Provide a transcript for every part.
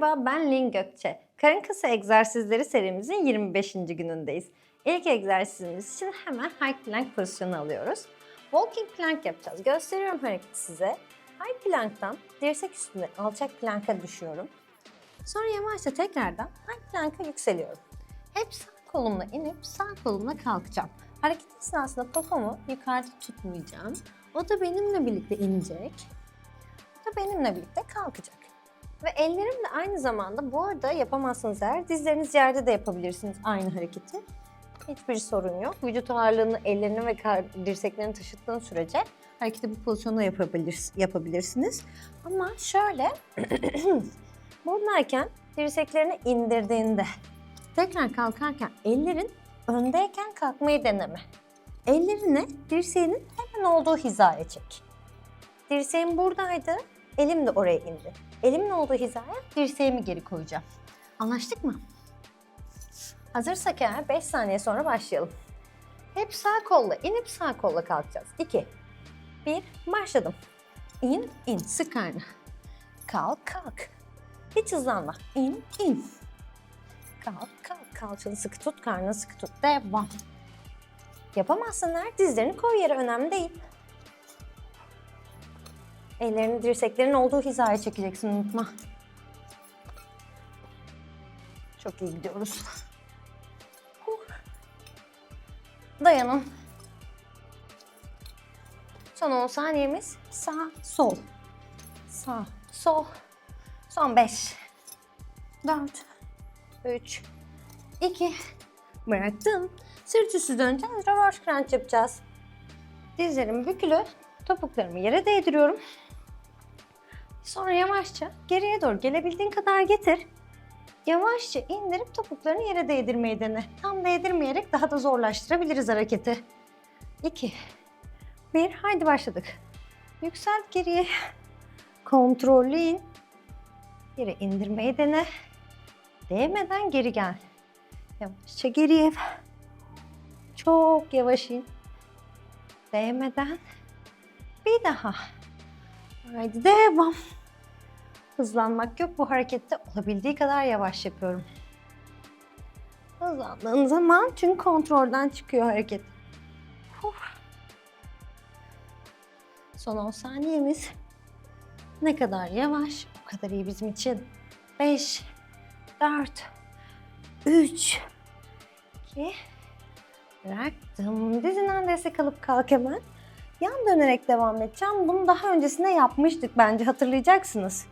Merhaba ben Lin Gökçe. Karın kası egzersizleri serimizin 25. günündeyiz. İlk egzersizimiz için hemen high plank pozisyonu alıyoruz. Walking plank yapacağız. Gösteriyorum hareketi size. High plank'tan dirsek üstüne alçak planka düşüyorum. Sonra yavaşça tekrardan high plank'a yükseliyorum. Hep sağ kolumla inip sağ kolumla kalkacağım. Hareket esnasında popomu yukarıda tutmayacağım. O da benimle birlikte inecek. O da benimle birlikte kalkacak. Ve ellerimle aynı zamanda bu arada yapamazsınız eğer dizleriniz yerde de yapabilirsiniz aynı hareketi. Hiçbir sorun yok. Vücut ağırlığını ellerini ve dirseklerini taşıttığın sürece hareketi bu pozisyonda yapabilir, yapabilirsiniz. Ama şöyle buradayken dirseklerini indirdiğinde tekrar kalkarken ellerin öndeyken kalkmayı deneme. Ellerini dirseğinin hemen olduğu hizaya çek. Dirseğim buradaydı, elim de oraya indi. Elimin olduğu hizaya dirseğimi geri koyacağım. Anlaştık mı? Hazırsak eğer 5 saniye sonra başlayalım. Hep sağ kolla inip sağ kolla kalkacağız. 2, 1, başladım. İn, in, sık karnı. Kalk, kalk. Hiç hızlanma. İn, in. Kalk, kalk. Kalçanı sıkı tut, karnını sıkı tut. Devam. Yapamazsan eğer dizlerini koy yere önemli değil. Ellerini dirseklerin olduğu hizaya çekeceksin unutma. Çok iyi gidiyoruz. Dayanın. Son 10 saniyemiz sağ, sol. Sağ, sol. Son 5. 4. 3. 2. Bıraktım. Sırt üstü döneceğiz. Reverse crunch yapacağız. Dizlerim bükülü. Topuklarımı yere değdiriyorum. Sonra yavaşça geriye doğru gelebildiğin kadar getir. Yavaşça indirip topuklarını yere değdirmeyi dene. Tam değdirmeyerek daha da zorlaştırabiliriz hareketi. 2 1 haydi başladık. Yükselt geriye. Kontrollü in. Yere indirmeyi dene. Değmeden geri gel. Yavaşça geriye. Çok yavaş in. Değmeden. Bir daha. Haydi devam. Hızlanmak yok bu harekette. Olabildiği kadar yavaş yapıyorum. Hızlandığın zaman çünkü kontrolden çıkıyor hareket. Huh. Son 10 saniyemiz. Ne kadar yavaş, o kadar iyi bizim için. 5, 4, 3, 2, bıraktım. Dizinden destek alıp kalk hemen. Yan dönerek devam edeceğim. Bunu daha öncesinde yapmıştık bence hatırlayacaksınız.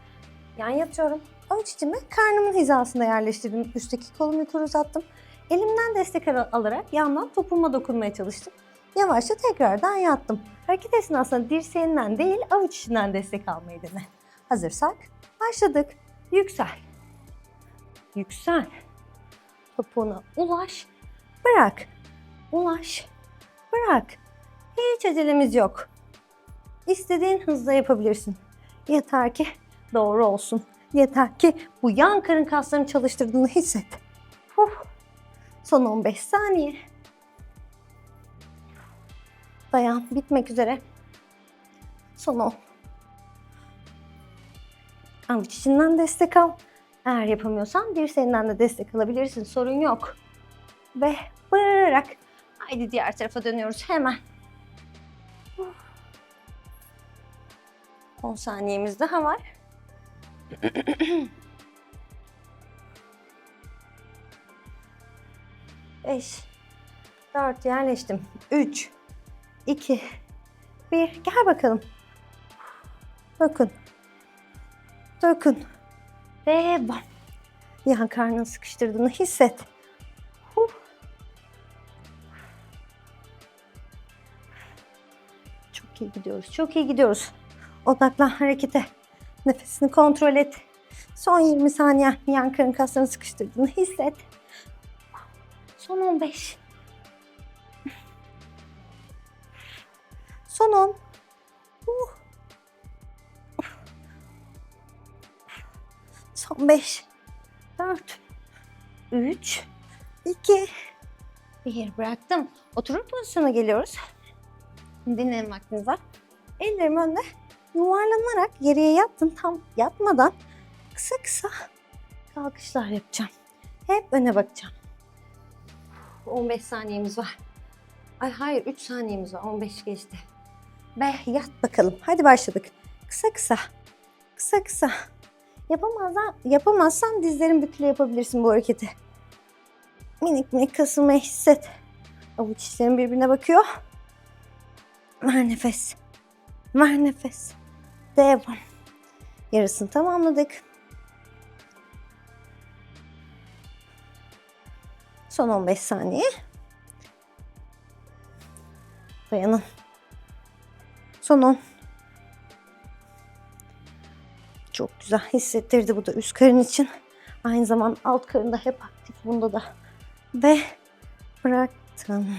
Yan yatıyorum. İçimi karnımın hizasında yerleştirdim. Üstteki kolumu yukarı uzattım. Elimden destek al- alarak yandan topuğuma dokunmaya çalıştım. Yavaşça tekrardan yattım. Hareket esnasında dirseğinden değil avuç içinden destek almayı dene. Hazırsak başladık. Yüksel. Yüksel. Topuğuna ulaş. Bırak. Ulaş. Bırak. Hiç acelemiz yok. İstediğin hızla yapabilirsin. Yeter ki doğru olsun. Yeter ki bu yan karın kaslarını çalıştırdığını hisset. Huh. Son 15 saniye. Dayan, bitmek üzere. Son 10. Avuç içinden destek al. Eğer yapamıyorsan dirseğinden de destek alabilirsin. Sorun yok. Ve bırak. Haydi diğer tarafa dönüyoruz hemen. 10 saniyemiz daha var. Beş, dört yerleştim. Üç, iki, bir. Gel bakalım. Bakın. Dokun. Devam. Yan karnını sıkıştırdığını hisset. Huh. Çok iyi gidiyoruz. Çok iyi gidiyoruz. Odaklan harekete. Nefesini kontrol et. Son 20 saniye yan karın kaslarını sıkıştırdığını hisset. Son 15. Son 10. Uh. Son 5. 4. 3. 2. 1. Bıraktım. Oturup pozisyona geliyoruz. Dinlenin vaktiniz var. Ellerim önde yuvarlanarak geriye yattım tam yatmadan kısa kısa kalkışlar yapacağım. Hep öne bakacağım. 15 saniyemiz var. Ay hayır 3 saniyemiz var. 15 geçti. Be yat bakalım. Hadi başladık. Kısa kısa. Kısa kısa. Yapamazsan, yapamazsan dizlerin bükülü yapabilirsin bu hareketi. Minik minik kasılmayı hisset. Avuç içlerin birbirine bakıyor. Ver nefes. Ver nefes. Devam. Yarısını tamamladık. Son 15 saniye. Dayanın. Son 10. Çok güzel hissettirdi bu da üst karın için. Aynı zamanda alt karın da hep aktif bunda da. Ve bıraktım.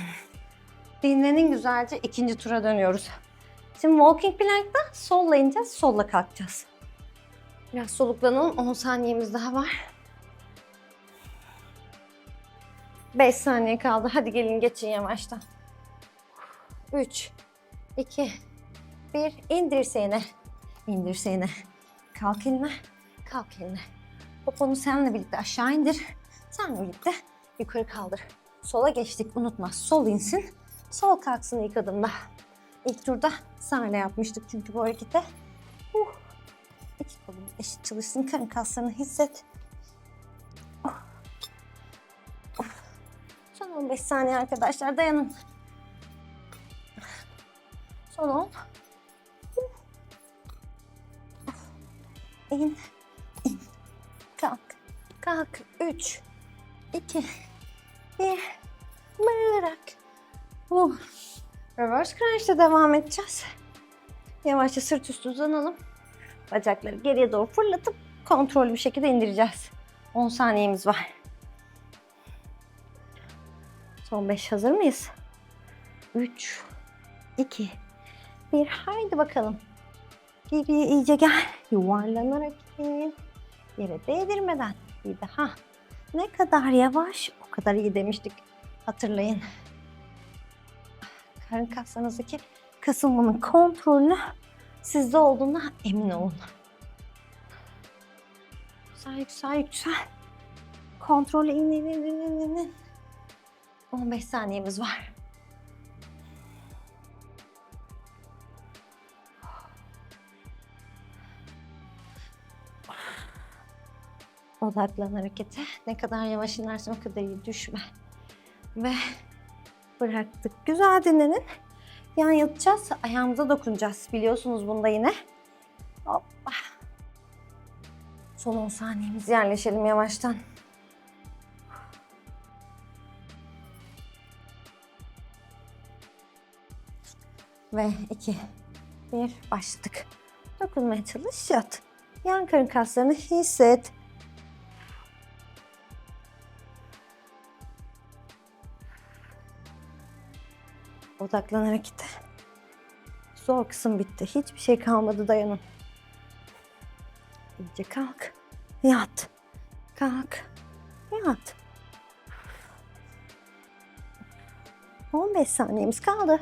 Dinlenin güzelce ikinci tura dönüyoruz. Şimdi walking plank'ta solla ineceğiz, solla kalkacağız. Biraz soluklanalım. 10 saniyemiz daha var. 5 saniye kaldı. Hadi gelin geçin yavaştan. 3, 2, 1. İndir dirseğine. İndir dirseğine. Kalk eline. Kalk eline. Poponu seninle birlikte aşağı indir. Seninle birlikte yukarı kaldır. Sola geçtik unutma. Sol insin. Sol kalksın ilk adımda. İlk turda sağla yapmıştık çünkü bu hareketi. Uh. İki kolun eşit çalışsın. Karın kaslarını hisset. Uh. Uh. Son 15 saniye arkadaşlar dayanın. Son 10. İn, in. Kalk, kalk. 3, 2, 1. Bırak. Uh. Reverse crunch'la devam edeceğiz. Yavaşça sırt üstü uzanalım. Bacakları geriye doğru fırlatıp kontrollü bir şekilde indireceğiz. 10 saniyemiz var. Son 5 hazır mıyız? 3, 2, 1. Haydi bakalım. Geriye iyice gel. Yuvarlanarak in. Yere değdirmeden. Bir daha. Ne kadar yavaş o kadar iyi demiştik. Hatırlayın. Karın kaslarınızdaki kasılmanın kontrolünü sizde olduğuna emin olun. Yüksel yüksel yüksel. Kontrolü in in in in in in. 15 saniyemiz var. Odaklan harekete. Ne kadar yavaş inersen o kadar iyi düşme. Ve bıraktık. Güzel dinlenin. Yan yatacağız. Ayağımıza dokunacağız. Biliyorsunuz bunda yine. Hoppa. Son 10 saniyemiz yerleşelim yavaştan. Ve 2, 1 başladık. Dokunmaya çalış, yat. Yan karın kaslarını hisset. Odaklan harekete. Zor kısım bitti. Hiçbir şey kalmadı dayanın. İyice kalk. Yat. Kalk. Yat. 15 saniyemiz kaldı.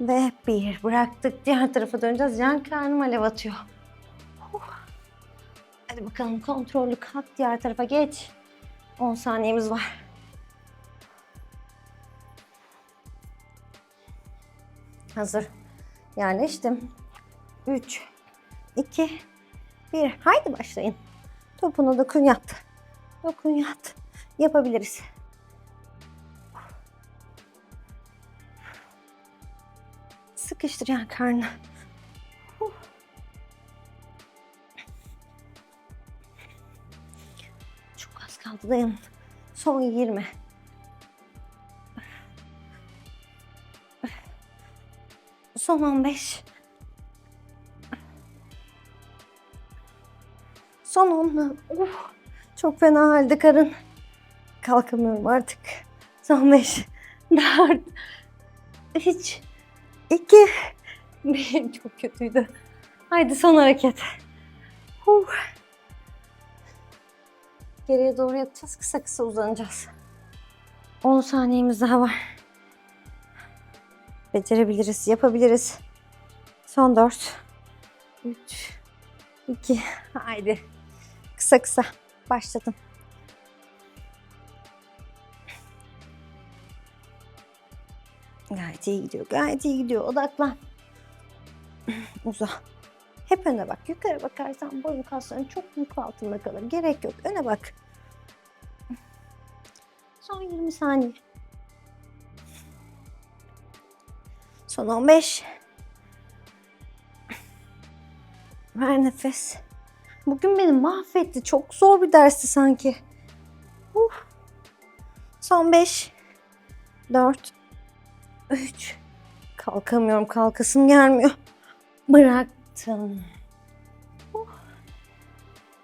Ve bir. Bıraktık. Diğer tarafa döneceğiz. Yan karnım alev atıyor. Hadi bakalım kontrollü kalk diğer tarafa geç. 10 saniyemiz var. Hazır. Yerleştim. 3, 2, 1. Haydi başlayın. Topuna dokun yat. Dokun yat. Yapabiliriz. Sıkıştır yan karnı. Çok az kaldı dayanın. Son 20. Son 15. Son 10. Uh, çok fena halde karın. Kalkamıyorum artık. Son 5. 4. 3. 2. 1. Çok kötüydü. Haydi son hareket. Huh. Geriye doğru yatacağız. Kısa kısa uzanacağız. 10 saniyemiz daha var. Becerebiliriz, yapabiliriz. Son 4. 3. 2. Haydi. Kısa kısa. Başladım. Gayet iyi gidiyor. Gayet iyi gidiyor. Odaklan. Uza. Hep öne bak. Yukarı bakarsan boyun kasların çok yük altında kalır. Gerek yok. Öne bak. Son 20 saniye. Son 15. Ver nefes. Bugün beni mahvetti. Çok zor bir dersti sanki. Uf. Son 5. 4. 3. Kalkamıyorum. Kalkasım gelmiyor. Bıraktım. Uf.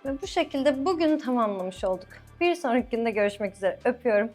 Ve bu şekilde bugün tamamlamış olduk. Bir sonraki günde görüşmek üzere. Öpüyorum.